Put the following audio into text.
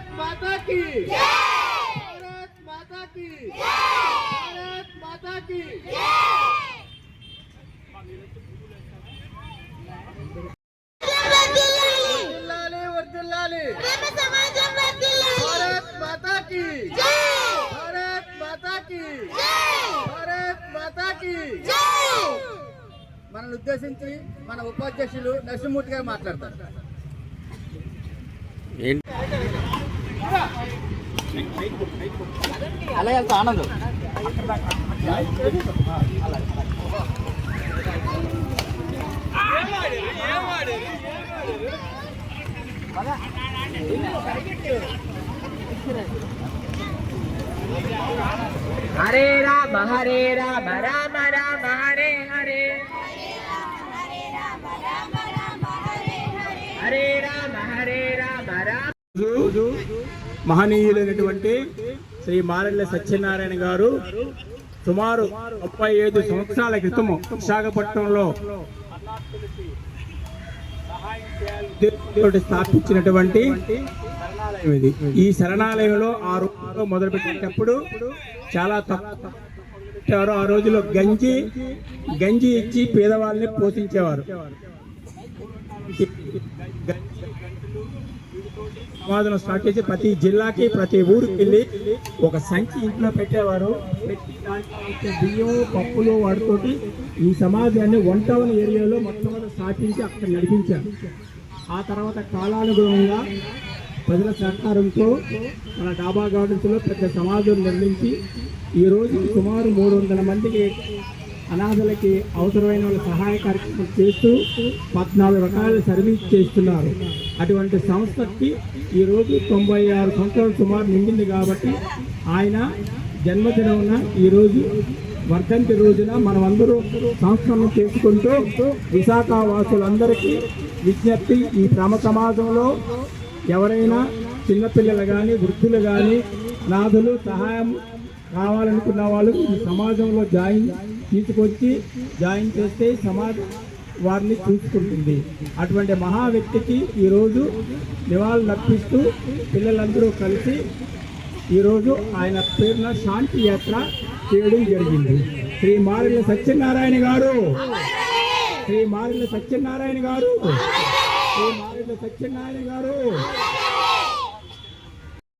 భారత్ మాతా భారత్ మాతా భారత్ మాతా మనల్ని ఉద్దేశించి మన ఉపాధ్యక్షులు నరసింహమూర్తి గారు మాట్లాడతారు. అలా వెళ్తా ఆనందం. హరే రామ హరే రామ రామ రామ హరే హరే. హరే రామ హరే రామ రామ రోజు మహనీయులైనటువంటి శ్రీ మారెళ్ళ సత్యనారాయణ గారు సుమారు ముప్పై ఐదు సంవత్సరాల క్రితము విశాఖపట్నంలో స్థాపించినటువంటి ఈ శరణాలయంలో ఆ రోజులో మొదలుపెట్టేటప్పుడు చాలా తక్కువ ఆ రోజులో గంజి గంజి ఇచ్చి పేదవాళ్ళని పోషించేవారు. సమాధానం స్టార్ట్ చేసి ప్రతి జిల్లాకి ప్రతి ఊరికి వెళ్ళి ఒక సంచి ఇంట్లో పెట్టేవారు. పెట్టి దానికి బియ్యం పప్పులు వాటితోటి ఈ సమాజాన్ని వన్ టౌన్ ఏరియాలో మొట్టమొదటి స్థాపించి అక్కడ నడిపించారు. ఆ తర్వాత కాలానుగుణంగా ప్రజల సహకారంతో మన డాబా గార్డెన్స్లో పెద్ద సమాజం నిర్మించి ఈరోజు సుమారు మూడు వందల మందికి అనాథలకి అవసరమైన వాళ్ళ సహాయ కార్యక్రమం చేస్తూ పద్నాలుగు రకాల సర్వీస్ చేస్తున్నారు. అటువంటి సంస్థకి ఈరోజు తొంభై ఆరు సంవత్సరాలు సుమారు నిండింది కాబట్టి ఆయన జన్మదినమున ఈరోజు వర్ధంతి రోజున మనమందరూ సంస్కరణ చేసుకుంటూ విశాఖ వాసులందరికీ విజ్ఞప్తి ఈ క్రమ సమాజంలో ఎవరైనా చిన్నపిల్లలు కానీ వృద్ధులు కానీ నాథులు సహాయం కావాలనుకున్న వాళ్ళు ఈ సమాజంలో జాయిన్ తీసుకొచ్చి జాయిన్ చేస్తే సమాజ వారిని చూసుకుంటుంది. అటువంటి మహా వ్యక్తికి ఈరోజు నివాళులు అర్పిస్తూ పిల్లలందరూ కలిసి ఈరోజు ఆయన పేరున శాంతి యాత్ర చేయడం జరిగింది. శ్రీ మారిల సత్యనారాయణ గారు! శ్రీ మారిల సత్యనారాయణ గారు! శ్రీ మారిల సత్యనారాయణ గారు!